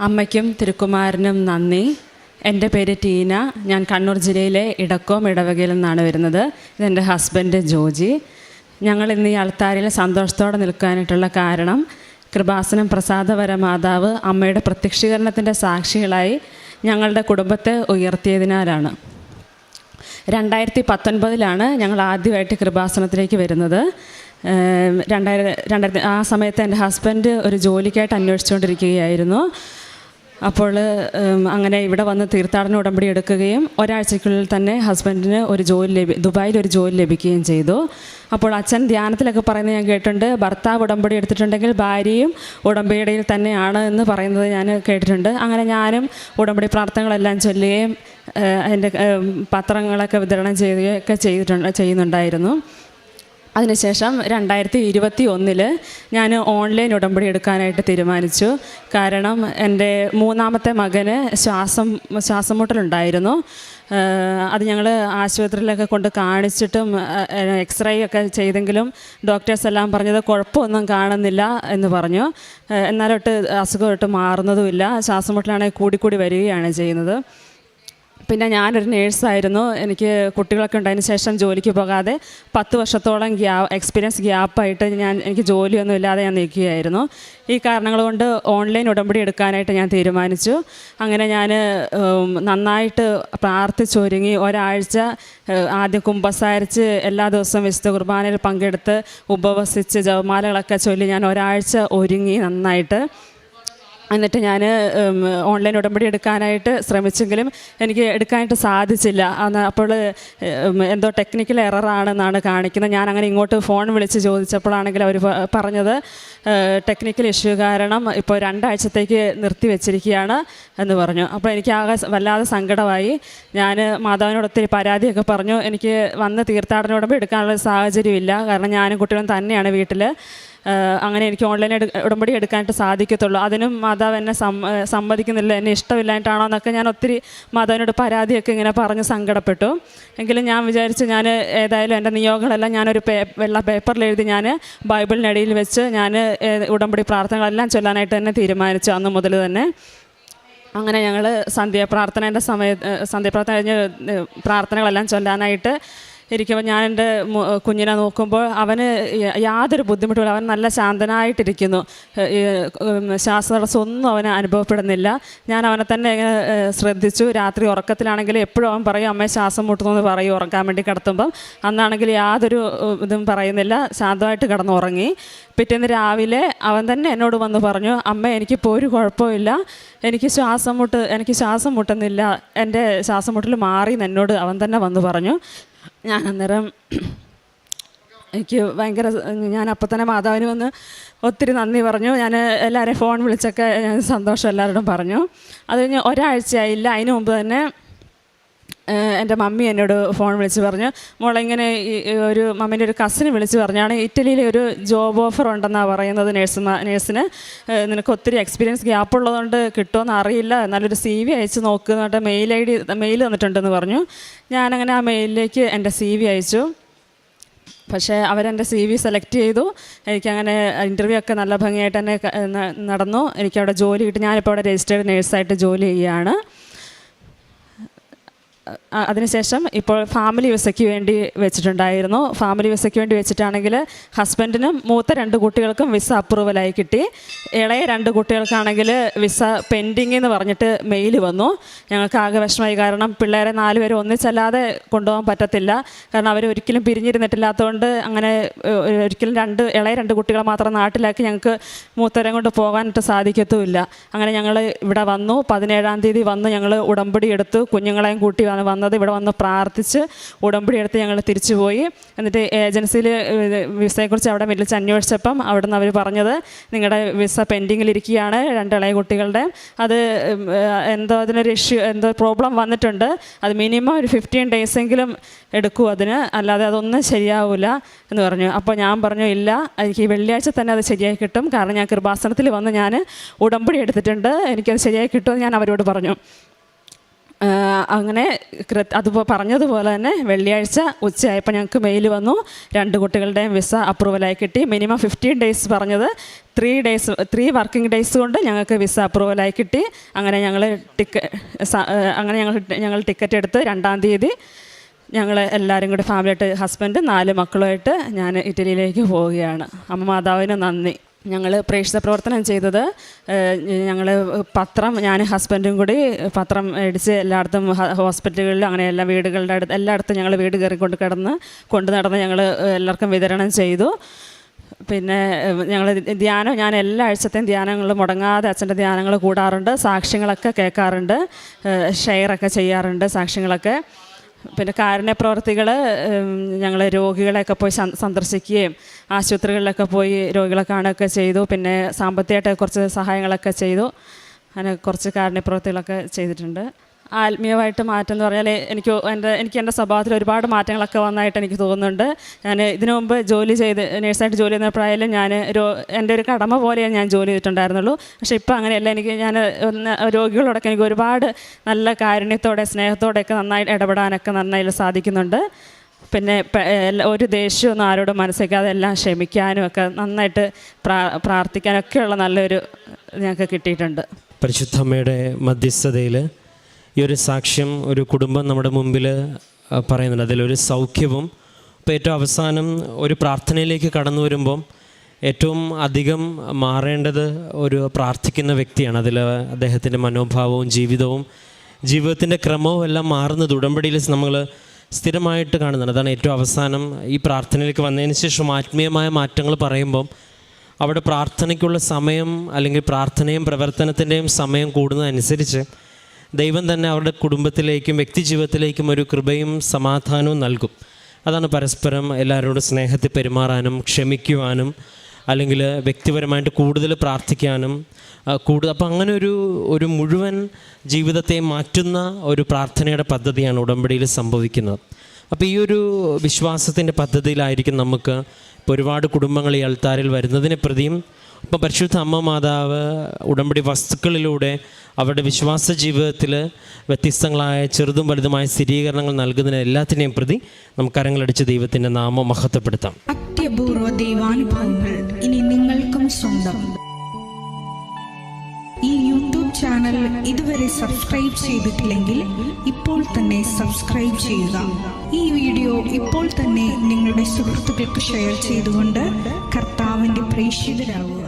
അമ്മയ്ക്കും തിരുക്കുമാരനും നന്ദി. എന്റെ പേര് ടീന. ഞാൻ കണ്ണൂർ ജില്ലയിലെ ഇടക്കോം ഇടവകയിൽ നിന്നാണ് വരുന്നത്. ഇതെന്റെ ഹസ്ബൻഡ് ജോജി. ഞങ്ങൾ ഇന്ന് ഈ അൾത്താരിൽ സന്തോഷത്തോടെ നിൽക്കാനായിട്ടുള്ള കാരണം കൃപാസനം പ്രസാദവര മാതാവ് അമ്മയുടെ പ്രത്യക്ഷീകരണത്തിന്റെ സാക്ഷികളായി ഞങ്ങളുടെ കുടുംബത്തെ ഉയർത്തിയതിനാലാണ്. രണ്ടായിരത്തി പത്തൊൻപതിലാണ് ഞങ്ങൾ ആദ്യമായിട്ട് കൃപാസനത്തിലേക്ക് വരുന്നത്. രണ്ടായിരം രണ്ടായിരത്തി ആ സമയത്ത് എന്റെ ഹസ്ബൻഡ് ഒരു ജോലിക്കായിട്ട് അന്വേഷിച്ചുകൊണ്ടിരിക്കുകയായിരുന്നു. അപ്പോൾ അങ്ങനെ ഇവിടെ വന്ന് തീർത്ഥാടന ഉടമ്പടി എടുക്കുകയും ഒരാഴ്ചയ്ക്കുള്ളിൽ തന്നെ ഹസ്ബൻഡിന് ഒരു ജോലി ലഭി ദുബായിൽ ഒരു ജോലി ലഭിക്കുകയും ചെയ്തു. അപ്പോൾ അച്ഛൻ ധ്യാനത്തിലൊക്കെ പറയുന്നത് ഞാൻ കേട്ടിട്ടുണ്ട്. ഭർത്താവ് ഉടമ്പടി എടുത്തിട്ടുണ്ടെങ്കിൽ ഭാര്യയും ഉടമ്പടിയിൽ തന്നെയാണ് എന്ന് പറയുന്നത് ഞാൻ കേട്ടിട്ടുണ്ട്. അങ്ങനെ ഞാനും ഉടമ്പടി പ്രാർത്ഥനകളെല്ലാം ചൊല്ലുകയും അതിന്റെ പത്രങ്ങളൊക്കെ വിതരണം ചെയ്യുകയൊക്കെ ചെയ്തിട്ടുണ്ട് ചെയ്യുന്നുണ്ടായിരുന്നു. അതിനുശേഷം രണ്ടായിരത്തി ഇരുപത്തി ഒന്നിൽ ഞാൻ ഓൺലൈൻ ഉടമ്പടി എടുക്കാനായിട്ട് തീരുമാനിച്ചു. കാരണം എന്റെ മൂന്നാമത്തെ മകന് ശ്വാസം ശ്വാസം മുട്ടലുണ്ടായിരുന്നു അത് ഞങ്ങൾ ആശുപത്രിയിലൊക്കെ കൊണ്ട് കാണിച്ചിട്ടും എക്സ്റേ ഒക്കെ ചെയ്തെങ്കിലും ഡോക്ടേഴ്സ് എല്ലാം പറഞ്ഞത് കുഴപ്പമൊന്നും കാണുന്നില്ല എന്ന് പറഞ്ഞു. എന്നാലൊട്ട് അസുഖമായിട്ട് മാറുന്നതുമില്ല. ശ്വാസം മുട്ടലാണെങ്കിൽ കൂടിക്കൂടി വരികയാണ് ചെയ്യുന്നത്. പിന്നെ ഞാനൊരു നേഴ്സായിരുന്നു. എനിക്ക് കുട്ടികളൊക്കെ ഉണ്ടായതിന് ശേഷം ജോലിക്ക് പോകാതെ പത്ത് വർഷത്തോളം ഗ്യാ എക്സ്പീരിയൻസ് ഗ്യാപ്പായിട്ട് ഞാൻ എനിക്ക് ജോലിയൊന്നും ഇല്ലാതെ ഞാൻ നിൽക്കുകയായിരുന്നു. ഈ കാരണങ്ങൾ കൊണ്ട് ഓൺലൈൻ ഉടമ്പടി എടുക്കാനായിട്ട് ഞാൻ തീരുമാനിച്ചു. അങ്ങനെ ഞാൻ നന്നായിട്ട് പ്രാർത്ഥിച്ചൊരുങ്ങി. ഒരാഴ്ച ആദ്യം കുമ്പസാരിച്ച് എല്ലാ ദിവസവും വിശുദ്ധ കുർബാനയിൽ പങ്കെടുത്ത് ഉപവസിച്ച് ജവമാലകളൊക്കെ ചൊല്ലി ഞാൻ ഒരാഴ്ച ഒരുങ്ങി നന്നായിട്ട്. എന്നിട്ട് ഞാൻ ഓൺലൈൻ ഉടമ്പടി എടുക്കാനായിട്ട് ശ്രമിച്ചെങ്കിലും എനിക്ക് എടുക്കാനായിട്ട് സാധിച്ചില്ല. അന്ന് അപ്പോൾ എന്തോ ടെക്നിക്കൽ എററാണെന്നാണ് കാണിക്കുന്നത്. ഞാൻ അങ്ങനെ ഇങ്ങോട്ട് ഫോൺ വിളിച്ച് ചോദിച്ചപ്പോഴാണെങ്കിൽ അവർ പറഞ്ഞത് ടെക്നിക്കൽ ഇഷ്യൂ കാരണം ഇപ്പോൾ രണ്ടാഴ്ചത്തേക്ക് നിർത്തി വെച്ചിരിക്കുകയാണ് എന്ന് പറഞ്ഞു. അപ്പോൾ എനിക്ക് ആകെ വല്ലാതെ സങ്കടമായി. ഞാൻ മാതാവിനോട് ഒത്തിരി പരാതിയൊക്കെ പറഞ്ഞു. എനിക്ക് വന്ന് തീർത്ഥാടന ഉടമ്പടി എടുക്കാനുള്ള സാഹചര്യമില്ല. കാരണം ഞാനും കുട്ടികളും തന്നെയാണ് വീട്ടിൽ അങ്ങനെ എനിക്ക് ഓൺലൈൻ ഉടമ്പടി എടുക്കാനായിട്ട് സാധിക്കത്തുള്ളൂ. അതിനും മാതാവ് എന്നെ സമ്മതിക്കുന്നില്ല എന്നെ ഇഷ്ടമില്ലായിട്ടാണോ എന്നൊക്കെ ഞാൻ ഒത്തിരി മാതാവിനോട് പരാതിയൊക്കെ ഇങ്ങനെ പറഞ്ഞ് സങ്കടപ്പെട്ടു. എങ്കിലും ഞാൻ വിചാരിച്ചു ഞാൻ ഏതായാലും എന്റെ നിയോഗങ്ങളെല്ലാം ഞാനൊരു പേ വെള്ള പേപ്പറിൽ എഴുതി ഞാൻ ബൈബിളിനടിയിൽ വെച്ച് ഞാൻ ഉടമ്പടി പ്രാർത്ഥനകളെല്ലാം ചൊല്ലാനായിട്ട് തന്നെ തീരുമാനിച്ചു അന്ന് മുതൽ തന്നെ. അങ്ങനെ ഞങ്ങൾ സന്ധ്യാപ്രാർത്ഥനേന്റെ സമയത്ത് സന്ധ്യാപ്രാർത്ഥന കഴിഞ്ഞ് പ്രാർത്ഥനകളെല്ലാം ചൊല്ലാനായിട്ട് ഇരിക്കുമ്പോൾ ഞാൻ എന്റെ കുഞ്ഞിനെ നോക്കുമ്പോൾ അവന് യാതൊരു ബുദ്ധിമുട്ടുമില്ല. അവൻ നല്ല ശാന്തനായിട്ടിരിക്കുന്നു. ശ്വാസതടസ്സമൊന്നും അവന് അനുഭവപ്പെടുന്നില്ല. ഞാൻ അവനെ തന്നെ ഇങ്ങനെ ശ്രദ്ധിച്ചു. രാത്രി ഉറക്കത്തിലാണെങ്കിൽ എപ്പോഴും അവൻ പറയും അമ്മയെ ശ്വാസം മുട്ടുന്നു എന്ന് പറയും ഉറക്കാൻ വേണ്ടി കിടത്തുമ്പം. അന്നാണെങ്കിൽ യാതൊരു ഇതും പറയുന്നില്ല. ശാന്തമായിട്ട് കിടന്നുറങ്ങി. പിറ്റേന്ന് രാവിലെ അവൻ തന്നെ എന്നോട് വന്ന് പറഞ്ഞു അമ്മ എനിക്കിപ്പോൾ ഒരു കുഴപ്പമില്ല. എനിക്ക് ശ്വാസം മുട്ട് എനിക്ക് ശ്വാസം മുട്ടുന്നില്ല. എന്റെ ശ്വാസം മുട്ടൽ മാറി എന്നോട് അവൻ തന്നെ വന്ന് പറഞ്ഞു. ഞാൻ അന്നേരം എനിക്ക് ഭയങ്കര ഞാൻ അപ്പം തന്നെ മാതാവിന് വന്ന് ഒത്തിരി നന്ദി പറഞ്ഞു. ഞാൻ എല്ലാവരെയും ഫോൺ വിളിച്ചൊക്കെ ഞാൻ സന്തോഷം എല്ലാവരോടും പറഞ്ഞു. അത് കഴിഞ്ഞ് ഒരാഴ്ചയായില്ല. അതിന് മുമ്പ് തന്നെ എന്റെ മമ്മി എന്നോട് ഫോൺ വിളിച്ച് പറഞ്ഞു മോളെ ഇങ്ങനെ ഈ ഈ ഒരു മമ്മീന്റെ ഒരു കസിന് വിളിച്ച് പറഞ്ഞാണ് ഇറ്റലിയിൽ ഒരു ജോബ് ഓഫർ ഉണ്ടെന്നാണ് പറയുന്നത് നേഴ്സുമാർ നേഴ്സിന് നിനക്ക് ഒത്തിരി എക്സ്പീരിയൻസ് ഗ്യാപ്പ് ഉള്ളതുകൊണ്ട് കിട്ടുമെന്ന് അറിയില്ല. എന്നാലൊരു സി വി അയച്ച് നോക്കുന്നുണ്ട് മെയിൽ ഐ ഡി മെയിൽ തന്നിട്ടുണ്ടെന്ന് പറഞ്ഞു. ഞാനങ്ങനെ ആ മെയിലിലേക്ക് എന്റെ സി വി അയച്ചു. പക്ഷേ അവരെന്റെ സി വി സെലക്ട് ചെയ്തു. എനിക്കങ്ങനെ ഇന്റർവ്യൂ ഒക്കെ നല്ല ഭംഗിയായിട്ട് തന്നെ നടന്നു. എനിക്കവിടെ ജോലി കിട്ടി. ഞാനിപ്പോൾ അവിടെ രജിസ്റ്റേഡ് നേഴ്സായിട്ട് ജോലി ചെയ്യുകയാണ്. അതിനുശേഷം ഇപ്പോൾ ഫാമിലി വിസയ്ക്ക് വേണ്ടി വെച്ചിട്ടുണ്ടായിരുന്നു. ഫാമിലി വിസയ്ക്ക് വേണ്ടി വെച്ചിട്ടാണെങ്കിൽ ഹസ്ബൻഡിനും മൂത്ത രണ്ട് കുട്ടികൾക്കും വിസ അപ്രൂവലായി കിട്ടി. ഇളയ രണ്ട് കുട്ടികൾക്കാണെങ്കിൽ വിസ പെൻഡിങ് എന്ന് പറഞ്ഞിട്ട് മെയിൽ വന്നു. ഞങ്ങൾക്ക് ആകെ വിഷമമായി. കാരണം പിള്ളേരെ നാലുപേരും ഒന്നിച്ചല്ലാതെ കൊണ്ടുപോകാൻ പറ്റത്തില്ല. കാരണം അവർ ഒരിക്കലും പിരിഞ്ഞിരുന്നിട്ടില്ലാത്തതുകൊണ്ട് അങ്ങനെ ഒരിക്കലും രണ്ട് ഇളയ രണ്ട് കുട്ടികളെ മാത്രം നാട്ടിലാക്കി ഞങ്ങൾക്ക് മൂത്തരം കൊണ്ട് പോകാനായിട്ട് സാധിക്കത്തുമില്ല. അങ്ങനെ ഞങ്ങൾ ഇവിടെ വന്നു. പതിനേഴാം തീയതി വന്ന് ഞങ്ങൾ ഉടമ്പടി എടുത്തു. കുഞ്ഞുങ്ങളെയും കൂട്ടി വന്ന് വന്നത്. ഇവിടെ വന്ന് പ്രാർത്ഥിച്ച് ഉടമ്പടി എടുത്ത് ഞങ്ങൾ തിരിച്ചു പോയി എന്നിട്ട് ഏജൻസിയിൽ വിസയെക്കുറിച്ച് അവിടെ വിളിച്ച് അന്വേഷിച്ചപ്പം അവിടെ നിന്ന് അവർ പറഞ്ഞത് നിങ്ങളുടെ വിസ പെൻഡിങ്ങിലിരിക്കുകയാണ് രണ്ട് ഇളയ കുട്ടികളുടെ. അത് എന്തോ അതിനൊരു ഇഷ്യൂ എന്തോ പ്രോബ്ലം വന്നിട്ടുണ്ട്. അത് മിനിമം ഒരു ഫിഫ്റ്റീൻ ഡേയ്സെങ്കിലും എടുക്കൂ അതിന്. അല്ലാതെ അതൊന്നും ശരിയാവില്ല എന്ന് പറഞ്ഞു. അപ്പോൾ ഞാൻ പറഞ്ഞു ഇല്ല എനിക്ക് ഈ വെള്ളിയാഴ്ച തന്നെ അത് ശരിയായി കിട്ടും. കാരണം ഞാൻ കൃപാസനത്തിൽ വന്ന് ഞാൻ ഉടമ്പടി എടുത്തിട്ടുണ്ട്. എനിക്കത് ശരിയായി കിട്ടുമെന്ന് ഞാൻ അവരോട് പറഞ്ഞു. അങ്ങനെ അതുപോലെ പറഞ്ഞതുപോലെ തന്നെ വെള്ളിയാഴ്ച ഉച്ചയായപ്പോൾ ഞങ്ങൾക്ക് മെയിൽ വന്നു. രണ്ട് കുട്ടികളുടെയും വിസ അപ്രൂവലായി കിട്ടി. മിനിമം ഫിഫ്റ്റീൻ ഡേയ്സ് പറഞ്ഞത്. Three days three working days കൊണ്ട് ഞങ്ങൾക്ക് വിസ അപ്രൂവലായി കിട്ടി. അങ്ങനെ ഞങ്ങൾ ടിക്ക അങ്ങനെ ഞങ്ങൾ ഞങ്ങൾ ടിക്കറ്റ് എടുത്ത് രണ്ടാം തീയതി ഞങ്ങൾ എല്ലാവരും കൂടി ഫാമിലിയായിട്ട് ഹസ്ബൻഡ് നാല് മക്കളുമായിട്ട് ഞാൻ ഇറ്റലിയിലേക്ക് പോവുകയാണ്. അമ്മ മാതാവിന് നന്ദി. ഞങ്ങൾ പ്രേക്ഷിത പ്രവർത്തനം ചെയ്തത് ഞങ്ങൾ പത്രം ഞാൻ ഹസ്ബൻഡും കൂടി പത്രം മേടിച്ച് എല്ലായിടത്തും ഹോസ്പിറ്റലുകളിലും അങ്ങനെ എല്ലാ വീടുകളുടെ അടുത്ത് എല്ലായിടത്തും ഞങ്ങൾ വീട് കയറി കൊണ്ട് കിടന്ന് കൊണ്ടു നടന്ന് ഞങ്ങൾ എല്ലാവർക്കും വിതരണം ചെയ്തു. പിന്നെ ഞങ്ങൾ ധ്യാനം ഞാൻ എല്ലാ ആഴ്ചത്തെയും ധ്യാനങ്ങൾ മുടങ്ങാതെ അച്ഛന്റെ ധ്യാനങ്ങൾ കൂടാറുണ്ട് സാക്ഷ്യങ്ങളൊക്കെ കേൾക്കാറുണ്ട് ഷെയറൊക്കെ ചെയ്യാറുണ്ട് സാക്ഷ്യങ്ങളൊക്കെ. പിന്നെ കാരുണ്യ പ്രവർത്തികൾ ഞങ്ങൾ രോഗികളെയൊക്കെ പോയി സന്ദ- സന്ദർശിക്കുകയും ആശുപത്രികളിലൊക്കെ പോയി രോഗികളെ കാണുകയൊക്കെ ചെയ്തു. പിന്നെ സാമ്പത്തികമായിട്ട് കുറച്ച് സഹായങ്ങളൊക്കെ ചെയ്തു. അങ്ങനെ കുറച്ച് കാരുണ്യ പ്രവർത്തികളൊക്കെ ചെയ്തിട്ടുണ്ട്. ആത്മീയമായിട്ട് മാറ്റം എന്ന് പറഞ്ഞാൽ എനിക്ക് എന്റെ എനിക്ക് എന്റെ സ്വഭാവത്തിൽ ഒരുപാട് മാറ്റങ്ങളൊക്കെ വന്നതായിട്ട് എനിക്ക് തോന്നുന്നുണ്ട്. ഞാൻ ഇതിനു മുമ്പ് ജോലി ചെയ്ത് നേഴ്സായിട്ട് ജോലി ചെയ്യുന്ന പ്രായത്തിൽ ഞാൻ രോ എന്റെ ഒരു കടമ പോലെയാണ് ഞാൻ ജോലി ചെയ്തിട്ടുണ്ടായിരുന്നുള്ളൂ. പക്ഷേ ഇപ്പോൾ അങ്ങനെയല്ല എനിക്ക് ഞാൻ രോഗികളോടൊക്കെ എനിക്ക് ഒരുപാട് നല്ല കാരുണ്യത്തോടെ സ്നേഹത്തോടെയൊക്കെ നന്നായി ഇടപെടാനൊക്കെ നന്നായി സാധിക്കുന്നുണ്ട്. പിന്നെ ഒരു ദേഷ്യമൊന്നും ആരോടും മനസ്സിലാക്കാതെ എല്ലാം ക്ഷമിക്കാനും ഒക്കെ നന്നായിട്ട് പ്രാ പ്രാർത്ഥിക്കാനൊക്കെയുള്ള നല്ലൊരു ഞങ്ങൾക്ക് കിട്ടിയിട്ടുണ്ട്. പരിശുദ്ധമ്മയുടെ മധ്യസ്ഥതയിൽ ഈ ഒരു സാക്ഷ്യം ഒരു കുടുംബം നമ്മുടെ മുമ്പിൽ പറയുന്നുണ്ട്. അതിലൊരു സൗഖ്യവും ഇപ്പോൾ ഏറ്റവും അവസാനം ഒരു പ്രാർത്ഥനയിലേക്ക് കടന്നു വരുമ്പം ഏറ്റവും അധികം മാറേണ്ടത് ഒരു പ്രാർത്ഥിക്കുന്ന വ്യക്തിയാണ്. അതിൽ അദ്ദേഹത്തിന്റെ മനോഭാവവും ജീവിതവും ജീവിതത്തിന്റെ ക്രമവും എല്ലാം മാറുന്നത് ഉടമ്പടിയിൽ നമ്മൾ സ്ഥിരമായിട്ട് കാണുന്നുണ്ട്. അതാണ് ഏറ്റവും അവസാനം ഈ പ്രാർത്ഥനയിലേക്ക് വന്നതിന് ശേഷം ആത്മീയമായ മാറ്റങ്ങൾ പറയുമ്പം അവിടെ പ്രാർത്ഥനയ്ക്കുള്ള സമയം അല്ലെങ്കിൽ പ്രാർത്ഥനയും പ്രവർത്തനത്തിന്റെയും സമയം കൂടുന്നതനുസരിച്ച് ദൈവം തന്നെ അവരുടെ കുടുംബത്തിലേക്കും വ്യക്തി ജീവിതത്തിലേക്കും ഒരു കൃപയും സമാധാനവും നൽകും. അതാണ് പരസ്പരം എല്ലാവരോടും സ്നേഹത്തിൽ പെരുമാറാനും ക്ഷമിക്കുവാനും അല്ലെങ്കിൽ വ്യക്തിപരമായിട്ട് കൂടുതൽ പ്രാർത്ഥിക്കാനും കൂടുതൽ അപ്പം അങ്ങനെ ഒരു ഒരു മുഴുവൻ ജീവിതത്തെ മാറ്റുന്ന ഒരു പ്രാർത്ഥനയുടെ പദ്ധതിയാണ് ഉടമ്പടിയിൽ സംഭവിക്കുന്നത്. അപ്പോൾ ഈ ഒരു വിശ്വാസത്തിന്റെ പദ്ധതിയിലായിരിക്കും നമുക്ക് ഇപ്പോൾ ഒരുപാട് കുടുംബങ്ങൾ ഈ അൾത്താരിൽ വരുന്നതിനെ പ്രതിയും ഇപ്പോൾ പരിശുദ്ധ അമ്മ മാതാവ് ഉടമ്പടി വസ്തുക്കളിലൂടെ അവരുടെ വിശ്വാസ ജീവിതത്തിൽ വ്യത്യസ്തങ്ങളായ ചെറുതും വലുതുമായ സ്ഥിരീകരണങ്ങൾ നൽകുന്നതിന് എല്ലാത്തിനെയും പ്രതി നമുക്ക് കരങ്ങളടിച്ച് ദൈവത്തിന്റെ നാമം മഹത്വപ്പെടുത്താം. അത്യപൂർവ ദൈവാനുഭവങ്ങൾ ഇനി നിങ്ങൾക്കും സ്വന്തം. ഈ യൂട്യൂബ് ചാനൽ ഇതുവരെ സബ്സ്ക്രൈബ് ചെയ്തിട്ടില്ലെങ്കിൽ ഇപ്പോൾ തന്നെ സബ്സ്ക്രൈബ് ചെയ്യുക. ഈ വീഡിയോ ഇപ്പോൾ തന്നെ നിങ്ങളുടെ സുഹൃത്തുക്കൾക്ക് ഷെയർ ചെയ്തുകൊണ്ട് കർത്താവിന്റെ പ്രേക്ഷിതരാകുക.